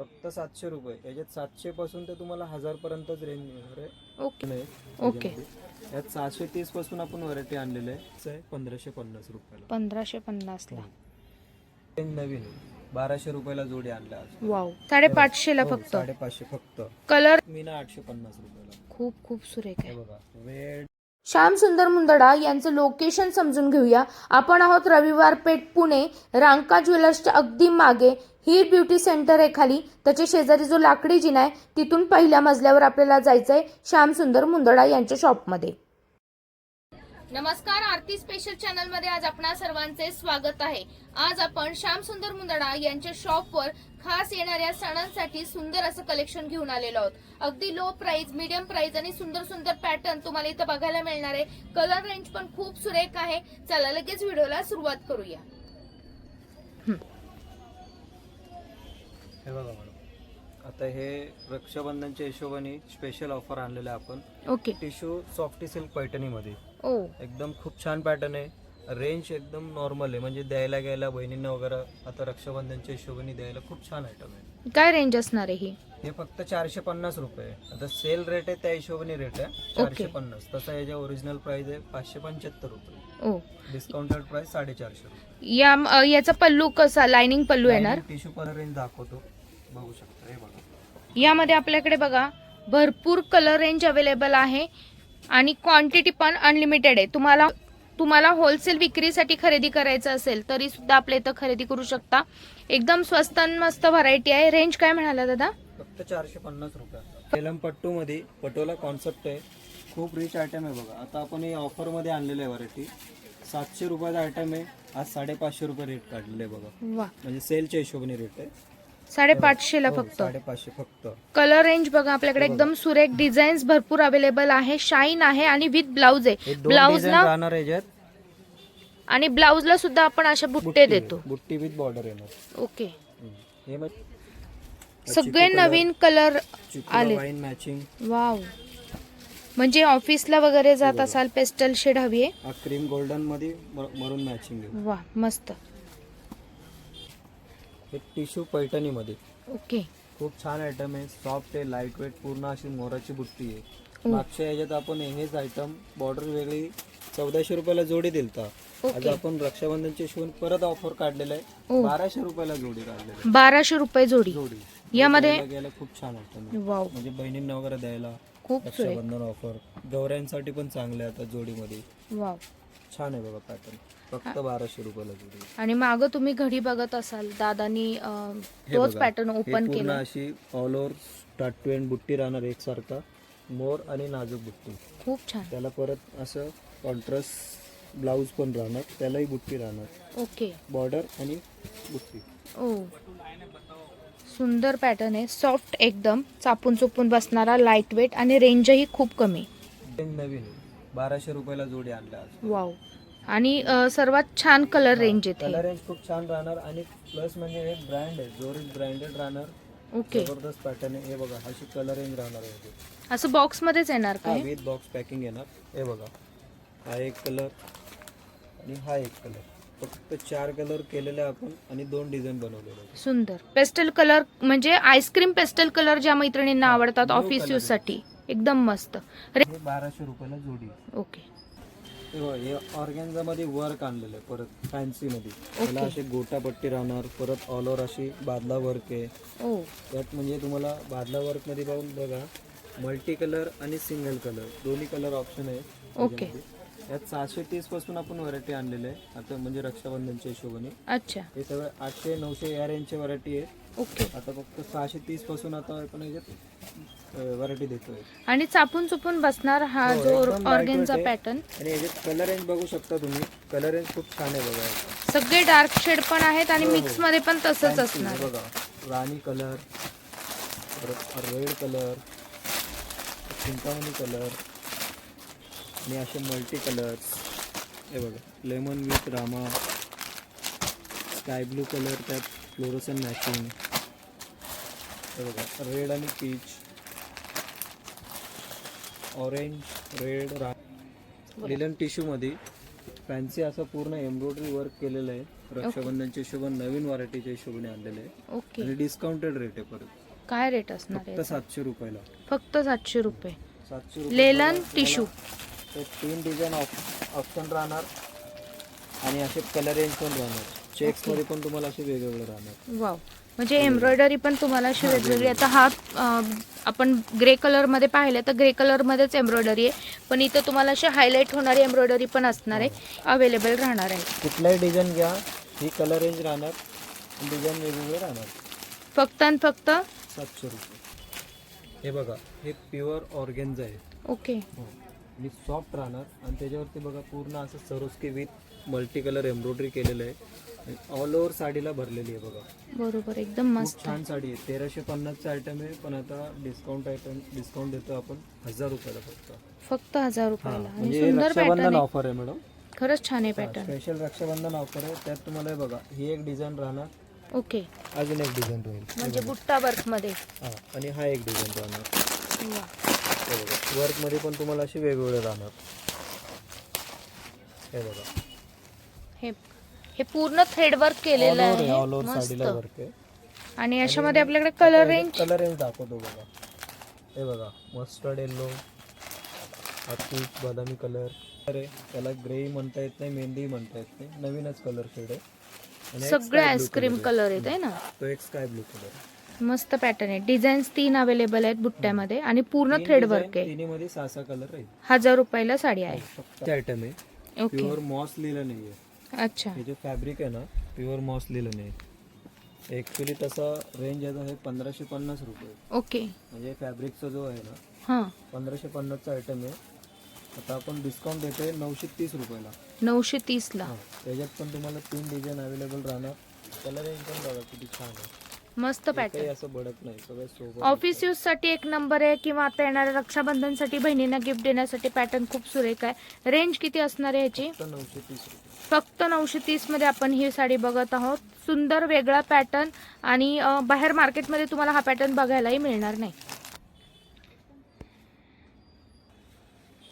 फक्त सातशे रुपये. याच्यात सातशे पासून तर तुम्हाला हजार पर्यंतच रेंज मिळणार आहे. ओके. नाही, ओके. यात सहाशे तीसपासून आपण व्हरायटी आणलेले आहे. पंधराशे पन्नास रुपयाला. पंधराशे पन्नासला रेंज नवीन. बाराशे रुपयाला जोडी आणल्या आज. वाव. साडेपाचशेला हो, फक्त. साडेपाचशे फक्त. कलर? मीना आठशे पन्नास रुपयाला. खूप खूप सुरेख आहे. बघा रेड श्याम सुंदर मुंदडा यांचं लोकेशन समजून घेऊया. आपण आहोत रविवार पेठ पुणे. रांका ज्वेलर्सच्या अगदी मागे ही ब्युटी सेंटर आहे खाली. त्याच्या शेजारी जो लाकडी जिना आहे तिथून पहिल्या मजल्यावर आपल्याला जायचंय श्याम सुंदर मुंदडा यांच्या शॉपमध्ये नमस्कार आरती स्पेशल चॅनलमध्ये आज आपणा सर्वांचे स्वागत आहे. आज आपण श्याम सुंदर मुंदडा यांच्या शॉपवर खास येणाऱ्या सणांसाठी सुंदर असं कलेक्शन घेऊन आलेलो आहोत. अगदी लो प्राइस मीडियम प्राइस आणि सुंदर सुंदर पॅटर्न तुम्हाला इथं बघायला मिळणार आहे. कलर रेंज पण खूप सुरेख आहे. चला लगेच व्हिडिओला सुरुवात करूया. हे बघा मॅडम आता हे रक्षाबंधनच्या हिशोबाने स्पेशल ऑफर आणलेलं आहे आपण. ओके टिश्यू सॉफ्टी सिल्क पैठणीमध्ये. ओ. एकदम खूप छान पॅटर्न आहे. रेंज एकदम नॉर्मल आहे. म्हणजे द्यायला घ्यायला बहिणींना वगैरे आता रक्षाबंधनच्या हिशोबाने द्यायला खूप छान आयटम आहे. काय रेंज असणार आहे ही? हे फक्त चारशे पन्नास रुपये. आता सेल रेट आहे त्या हिशोबाने रेट आहे. चारशे. पन्नास तसं याच्या ओरिजिनल प्राइस आहे पाचशे पंच्याहत्तर रुपये. ओ. डिस्काउंटेड प्राइस साडेचारशे रुपये. या अ, याचा पल्लू कसा लाइनिंग पल्लू येणार? टिश्यू कलर रेंज दाखवतो. बघू शकता हे बघा. यामध्ये आपल्याकडे बघा भरपूर कलर रेंज अवेलेबल आहे. आणि क्वांटिटी पण अनलिमिटेड आहे. तुम्हाला तुम्हाला होलसेल विक्रीसाठी खरेदी करायचं असेल तरी सुद्धा आपल्या इथं खरेदी करू शकता. एकदम स्वस्त आणि मस्त व्हरायटी आहे. रेंज काय म्हणाला दादा? फक्त चारशे पन्नास रुपये. सेलम पट्टू मध्ये पटोला कॉन्सेप्ट आहे. खूप रिच आयटम आहे बघा. आता आपण हे ऑफरमध्ये आणलेलं आहे व्हरायटी सातशे रुपयाचा आयटम आहे. आज साडेपाचशे रुपये रेट काढलेलं आहे बघा. वा. म्हणजे सेलच्या हिशोबाने रेट आहे. साडेपाचशेला हो, फक्त. साडेपाचशे फक्त. कलर रेंज बघा आपल्याकडे एकदम सुरेख डिझाईन्स भरपूर अवेलेबल आहे. शाईन आहे आणि विथ ब्लाउज हे आहे दोन ब्लाउजला डिझाईन राहणार आहे याच्यात आणि ब्लाउजला सुद्धा आपण अशा बुट्टे देतो. बुट्टी विथ बॉर्डर येणार. ओके हम्म. हे मग सगळे नवीन कलर आले. वाईन मॅचिंग वाव म्हणजे ऑफिसला वगैरे जात असाल पेस्टल शेड हवी आहे. हा क्रीम गोल्डनमध्ये मरून मॅचिंग वा मस्त. हे टिश्यू पैठणी मध्ये ओके. खूप छान आयटम आहे. सॉफ्ट आहे लाइट वेट पूर्ण अशी मोराची बुट्टी आहे. मागच्या याच्यात आपण हेच आयटम बॉर्डर वेगळी चौदाशे रुपयाला जोडी दिलता. आज. आपण रक्षाबंधनचे शिवून परत ऑफर काढलेलं. आहे. बाराशे रुपयाला जोडी काढलेली. बाराशे रुपये जोडी. जोडी. यामध्ये- घ्यायला खूप छान आयटम आहे. वाव. म्हणजे बहिणींना वगैरे द्यायला खूप सुरेख रक्षाबंधन ऑफर गौऱ्यांसाठी पण चांगले आता जोडीमध्ये. वाव. छान आहे बघा पॅटर्न फक्त बाराशे रुपयाला जोडी आणि माग तुम्ही घडी बघत असाल दादानी अं, हे तोच बघा. पॅटर्न हे ओपन पूर्ण केला. अशी all over start to end बुट्टी राहणार एकसारखा मोर आणि नाजूक बुट्टी. खूप छान. त्याला परत असं कॉन्ट्रास्ट ब्लाऊज पण राहणार त्यालाही बुट्टी राहणार. ओके. बॉर्डर आणि बुट्टी. ओ. सुंदर पॅटर्न आहे सॉफ्ट एकदम चापून चुपून बसणारा लाइट वेट आणि रेंजही खूप कमी. नवीन आहे. बाराशे रुपयाला जोडी आणल्या आज. वाव आणि सर्वात छान कलर रेंज येते. कलर रेंज खूप छान राहणार आणि प्लस म्हणजे हे ब्रँड आहे जोरीत ब्रँडेड राहणार. ओके जबरदस्त पॅटर्न आहे. हे बघा अशी कलर रेंज राहणार आहे असं बॉक्स मध्येच येणार हा काय विथ बॉक्स पॅकिंग येणार. हे बघा हा एक कलर आणि हा एक कलर फक्त चार कलर केलेले आपण आणि दोन डिझाईन बनवलेले आहेत. सुंदर. पेस्टल कलर म्हणजे आईस्क्रीम पेस्टल कलर ज्या मैत्रिणींना आवडतात blue ऑफिस color यूजसाठी. एकदम मस्त. रे- हे बाराशे रुपयाला जोडी आहे. ओके हे हे ऑर्गॅन्झा मध्ये वर्क आणलेलं आहे परत फॅन्सी मध्ये. त्याला असे गोटापट्टी राहणार परत ऑल ओव्हर अशी बादला वर्क आहे. ओ त्यात म्हणजे तुम्हाला बादला वर्कमध्ये पाहून बघा मल्टी कलर आणि सिंगल कलर दोन्ही कलर ऑप्शन आहे ओके. त्याच्यामध्ये. यात सहाशे तीसपासून आपण व्हरायटी आणलेले आहे. आता म्हणजे रक्षाबंधनच्या हिशोबाने. अच्छा. हे सगळं आठशे नऊशे या रेंजचे व्हरायटी आहे. ओके. आता फक्त सहाशे तीसपासून आता आपण याच्यात व्हरायटी देतोय. आणि चापून चुपून बसणार हा हो, जो एकदम ऑर्गेनचा आहे. पॅटर्न आणि याच्यात कलर रेंज बघू शकता तुम्ही. कलर रेंज खूप छान आहे बघा. याचा. सगळे डार्क शेड पण आहेत आणि हो, हो. मिक्समध्ये पण तसंच Fancy असणार. बघा. राणी colour red colour Chintamani colour आणि असे मल्टी कलर्स हे बघा. Lemon with Rama sky blue colour त्यात. Fluorescent matching. बघा रेड आणि पीच. ऑरेंज रेड रा लिलन टिश्यूमध्ये फॅन्सी असं पूर्ण एम्ब्रॉयडरी वर्क केलेलं आहे. रक्षाबंधनच्या हिशोबाने नवीन व्हरायटीच्या हिशोबाने आणलेले आहे. ओके. आणि डिस्काउंटेड रेट आहे परत. काय रेट असणार फक्त आहे सातशे रुपयाला. फक्त सातशे रुपये. सातशे रुपये लेलन टिश्यू. तर तीन डिझाईन ऑप्शन राहणार. आणि असे कलर रेंज पण राहणार. चेक्समध्ये पण तुम्हाला असे वेगवेगळे राहणार. वाव. म्हणजे एम्ब्रॉयडरी पण तुम्हाला अशी वेगवेगळी. आता हा अं, आपण ग्रे कलरमध्ये पाहिलं तर ग्रे कलरमध्येच एम्ब्रॉयडरी आहे. पण इथं तुम्हाला अशी हायलाईट होणारी एम्ब्रॉयडरी पण असणार आहे. अवेलेबल राहणार आहे. कुठलाही डिझाईन घ्या ही कलर रेंज राहणार. डिझाईन वेगवेगळे राहणार. फक्त आणि फक्त? सातशे रुपये. हे बघा हे प्युअर ऑर्गेन्झ आहे. ओके. हो. आणि सॉफ्ट राहणार. आणि त्याच्यावरती बघा पूर्ण असं Swarovski with multi colour embroidery केलेलं आहे. ऑल ओव्हर साडीला भरलेली आहे बघा. बरोबर एकदम खूप मस्त. छान साडी आहे. तेराशे पन्नासचं आयटम आहे पण आता डिस्काउंट आयटम डिस्काउंट देतो आपण हजार रुपयाला फक्त. फक्त हजार हा, रुपयाला आणि म्हणजे सुंदर रक्षाबंधन आहे. ऑफर आहे मॅडम खरंच छान आहे पॅटर्न स्पेशल रक्षाबंधन ऑफर आहे. त्यात तुम्हाला हे बघा ही एक डिझाईन राहणार. ओके अजून एक डिझाईन राहील. म्हणजे बुट्टा वर्कमध्ये हा आणि हा एक डिझाईन राहणार. वा. हे बघा वर्कमध्ये पण तुम्हाला असे वेगवेगळे राहणार. हे बघा. हे हे पूर्ण थ्रेड वर्क केलेलं ऑल आहे. ओव्हर मस्त. साडीला वर्क आहे. आणि याच्यामध्ये आपल्याकडे कलर रेंज कलर रेंज दाखवतो बघा. हे बघा मस्टर्ड येल्लो हा पीच बदामी कलर आहे. त्याला ग्रे म्हणता येत नाही मेहंदी म्हणता येत नाही. नवीनच कलर शेड आहे. आणि एक सगळे sky blue ice cream color colour येत आहे ना? आहे. तो एक स्काय ब्लू कलर मस्त पॅटर्न आहे. डिझाईन्स तीन अवेलेबल आहेत बुट्ट्यामध्ये आणि पूर्ण थ्रेड वर्क आहे तिन्ही मध्ये सहा सहा कलर आहे हजार रुपयाला साडी आहे. फक्त आयटम आहे. ओके प्युअर मॉस लिहिलं नाहीये. अच्छा. हे जे फॅब्रिक आहे ना प्युअर मॉस लिहिलं नाही ऍक्च्युली तसा रेंज याचा आहे पंधराशे पन्नास रुपये. ओके म्हणजे फॅब्रिकचा जो आहे ना हां. पंधराशे पन्नासचा आयटम आहे. आता आपण डिस्काउंट देतोय नऊशे तीस रुपयाला. नऊशे तीसला. हा, त्याच्यात पण तुम्हाला तीन डिझाईन अवेलेबल राहणार. कलर रेंज पण बघा किती छान आहे. मस्त पॅटर्न असं बडक नाही सगळं सोबत ऑफिस यूजसाठी एक नंबर आहे किंवा आता येणाऱ्या रक्षाबंधनसाठी बहिणींना गिफ्ट देण्यासाठी पॅटर्न खूप सुरेख आहे. रेंज किती असणार आहे ह्याची फक्त नऊशे तीस रुपये. फक्त नऊशे तीसमध्ये आपण ही साडी बघत आहोत. सुंदर वेगळा पॅटर्न आणि अं, बाहेर मार्केटमध्ये तुम्हाला हा पॅटर्न बघायलाही मिळणार नाही.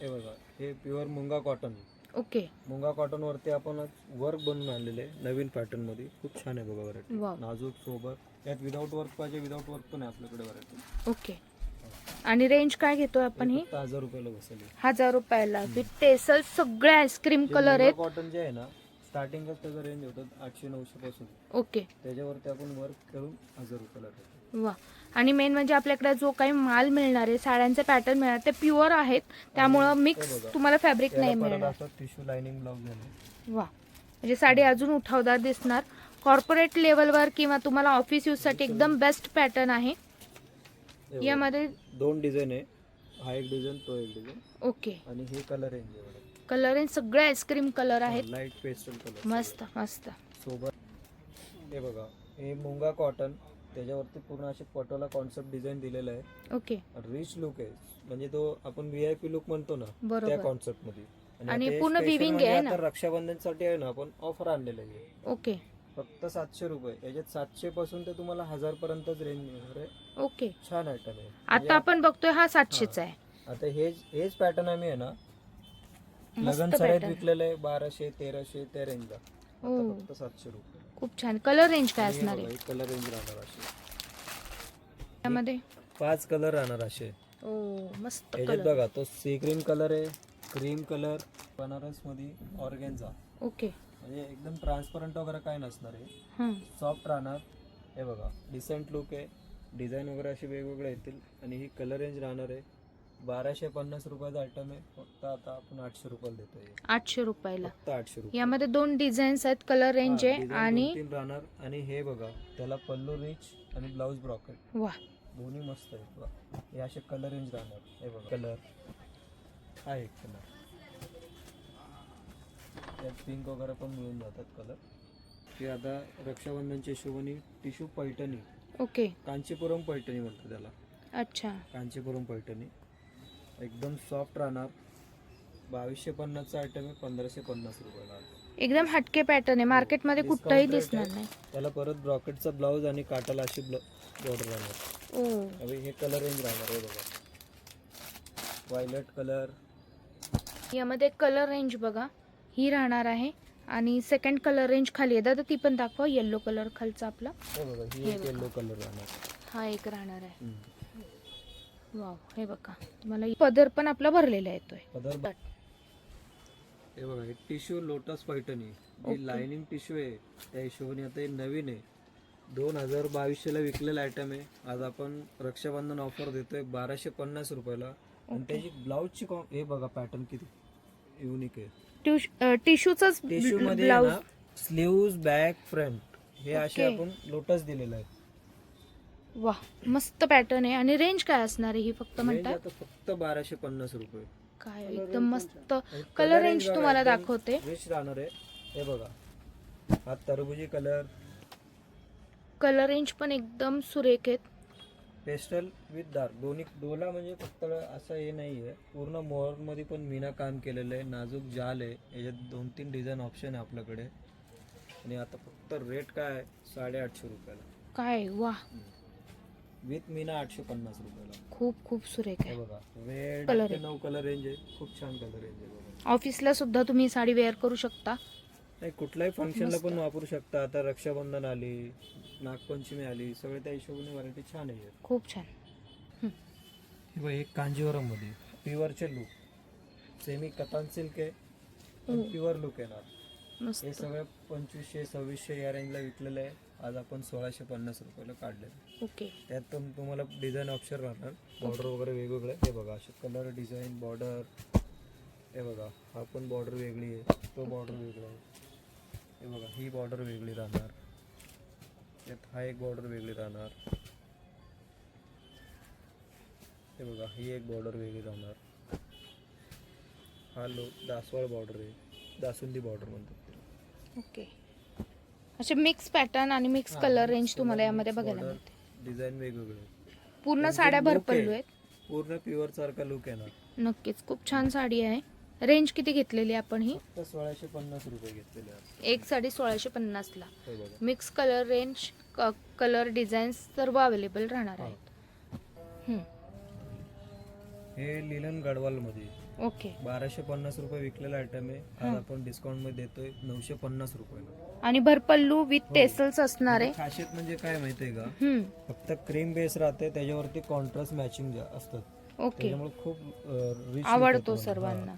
हे बघा हे प्युअर मुंगा कॉटन ओके. मुंगा कॉटन वरती आपण वर्क बनवून आणलेले नवीन पॅटर्नमध्ये. खूप छान आहे बघा व्हरायटी नाजूक सोबत. यात विदाऊट वर्क पाहिजे विदाऊट वर्क पण आहे आपल्याकडे व्हरायटी ओके आणि रेंज काय घेतोय आपण ही? फक्त हजार रुपयाला बसेल. हजार रुपयाला. विथ टेसल सगळे आईस्क्रीम कलर आहेत. कॉटन जे आहे ना स्टार्टिंगच त्याचं रेंज होतं आठशे नऊशे पासून. ओके त्याच्यावरती आपण वर्क करून हजार रुपयाला वा. आणि मेन म्हणजे आपल्याकडे जो काही माल मिळणार आहे साड्यांचे पॅटर्न मिळणार ते प्युअर आहेत. त्यामुळं मिक्स बघा. तुम्हाला फॅब्रिक नाही त्याला परत मिळणार. असं टिश्यू लाइनिंग ब्लाउज झालं वा. म्हणजे साडी अजून उठावदार दिसणार. कॉर्पोरेट लेवलवर किंवा तुम्हाला ऑफिस यूजसाठी एकदम बेस्ट पॅटर्न आहे. यामध्ये दोन डिझाईन आहे. हा एक डिझाईन तो एक डिझाईन ओके आणि हे कलर रेंज आहे कलर रेंज सगळे आईस्क्रीम कलर आहेत. लाइट पेस्टल कलर मस्त मस्त. सोबत हे बघा हे मुंगा कॉटन त्याच्यावरती पूर्ण असे पटोला कॉन्सेप्ट डिझाईन दिलेला आहे. ओके रिच लुक आहे. म्हणजे तो आपण व्ही आय पी लुक म्हणतो ना त्या कॉन्सेप्टमध्ये. आणि पूर्ण weaving म्हणजे आहे ना? आता रक्षाबंधनसाठी आहे ना आपण ऑफर आणलेलं आहे. ओके फक्त सातशे रुपये. याच्यात सातशे पासून ते तुम्हाला हजार पर्यंतच रेंज मिळणार आहे. ओके. छान आयटम आहे. म्हणजे आता आपण बघतोय हा सातशेचा आहे. आता हेच हेच पॅटर्न आम्ही आहे ना मस्त लगन सराईत pattern. विकलेलं आहे बाराशे तेराशे त्या रेंजला ओ. आता फक्त सातशे रुपये. खूप छान. कलर रेंज काय असणार आहे? कलर रेंज राहणार असे त्यामध्ये पाच कलर राहणार असे. ओ मस्त याच्यात कलर बघा तो सी क्रीम कलर आहे क्रीम कलर बनारसमध्ये ऑर्गेन्झा ओके. म्हणजे एकदम ट्रान्सपरंट वगैरे काय नसणार आहे हां सॉफ्ट राहणार. हे बघा डिसेंट लुक आहे. डिझाईन वगैरे असे वेगवेगळे येतील. आणि ही कलर रेंज राहणार आहे. बाराशे पन्नास रुपयाचा आयटम आहे. फक्त आता आपण आठशे रुपयाला देतोय. आठशे रुपयाला. फक्त आठशे रुपये. यामध्ये दोन डिझाईन्स आहेत कलर रेंज आहे design आणि तीन राहणार. आणि हे बघा त्याला पल्लू रिच आणि ब्लाऊज ब्रॉकेट वा. दोन्ही मस्त आहेत बघा. हे असे कलर रेंज राहणार. हे बघा. कलर हा एक कलर त्यात पिंक वगैरे पण मिळून जातात कलर ते आता रक्षाबंधनच्या हिशोबाने टिश्यू पैठणी. ओके कांचीपुरम पैठणी म्हणतात त्याला. अच्छा. कांचीपुरम पैठणी. एकदम सॉफ्ट राहणार. बावीसशे पन्नासचा आयटम आहे पंधराशे पन्नास रुपयाला. एकदम हटके पॅटर्न आहे. मार्केटमध्ये Discount कुठंही rate दिसणार आहे. नाही. त्याला परत ब्रॉकेटचा ब्लाऊज आणि काटाला अशी बॉर्डर राहणार. ओ. हे कलर रेंज राहणार आहे बघा. व्हायलेट कलर यामध्ये कलर रेंज बघा. ही राहणार आहे. आणि सेकंड कलर रेंज खाली आहे. दादा ती पण दाखवा. येल्लो कलर खालचा आपला. हे ही हे. येल्लो कलर राहणार. हा एक राहणार आहे. वाव हे बघा. तुम्हाला पदर पण आपला भरलेला येतोय. पदर हे बघा हे टिश्यू लोटस पैठणी Okay. जी लाइनिंग टिश्यू आहे त्या हिशोबाने आता हे नवीन आहे. दोन हजार बावीसशेला विकलेला आयटम आहे. आज आपण रक्षाबंधन ऑफर देतोय बाराशे पन्नास रुपयाला. आणि. त्याची ब्लाऊजची कॉम हे बघा पॅटर्न किती युनिक आहे. टिश्यूचाच टिश्यू मध्ये ब्लाऊज ना स्लीव्ज बॅक फ्रंट हे असे Okay. आपण लोटस दिलेलं आहे. वा मस्त पॅटर्न आहे. आणि रेंज काय असणार आहे ही फक्त Range म्हणतात? आता फक्त बाराशे पन्नास रुपये. काय एकदम मस्त. आणि कलर रेंज range बघा, तुम्हाला एकदम दाखवते. rich राहणार आहे. हे बघा. हा टरबुजी कलर कलर रेंज पण एकदम सुरेख आहेत. Pastel with dark. दोन्ही डोला म्हणजे फक्त असं हे नाही आहे पूर्ण मोहरमध्ये पण मीना काम केलेलं आहे. नाजूक जाल आहे. याच्यात दोन तीन डिझाईन ऑप्शन आहे आपल्याकडे. आणि आता फक्त रेट काय? आहे साडेआठशे रुपयाला. काय? वा विथ मीना आठशे पन्नास रुपयाला. खूप खूप सुरेख हे आहे बघा रेड आहे. नऊ कलर रेंज आहे. खूप छान कलर रेंज आहे बघा. ऑफिसला सुद्धा तुम्ही साडी वेअर करू शकता. नाही कुठल्याही फंक्शनला. पण वापरू शकता. आता रक्षाबंधन आली नागपंचमी आली सगळे त्या हिशोबाने व्हरायटी छान आहे. खूप छान. हे बघ एक कांजीवरममध्ये प्युअरचे लुक सेमी कतान सिल्क आहे. प्युअर लुक येणार. हे सगळं पंचवीसशे सव्वीसशे या रेंजला विकलेलं आहे. आज आपण सोळाशे पन्नास रुपयाला काढलेलं ओके. त्यात पण तुम्हाला डिझाईन ऑप्शन राहणार. बॉर्डर वगैरे वेगवेगळे. हे बघा असे कलर डिझाईन बॉर्डर हे बघा हा पण बॉर्डर वेगळी आहे. तो बॉर्डर वेगळा आहे. हे बघा ही बॉर्डर वेगळी राहणार. त्यात हा एक बॉर्डर वेगळी राहणार. हे बघा ही एक बॉर्डर वेगळी राहणार. हा लो दासवाळ बॉर्डर आहे. दासुंदी बॉर्डर म्हणतात. ओके असे मिक्स पॅटर्न आणि मिक्स कलर रेंज तुम्हाला यामध्ये बघायला मिळते. डिझाईन वेगवेगळे. पूर्ण साड्या आहे. भरपल्लू आहेत. पूर्ण प्युअर सारखा लुक येणार. नक्कीच खूप छान साडी आहे. रेंज किती घेतलेली आपण ही? सोळाशे पन्नास रुपये घेतलेले. एक साडी सोळाशे पन्नासला. हे mix colour range colour designs सर्व अवेलेबल राहणार आहेत. हम्म, हे लिलन गडवाल मध्ये. ओके. बाराशे पन्नास रुपये विकलेला आयटम आहे. आज हा. आपण डिस्काउंटमध्ये देतोय नऊशे पन्नास रुपयाला. आणि भरपल्लू विथ हो. टेसल्स असणार आहे. खासियत म्हणजे काय माहितीये का? फक्त क्रीम बेस राहते त्याच्यावरती कॉन्ट्रास्ट मॅचिंग असतात. ओके. त्याच्यामुळे खूप आवडतो सर्वांना.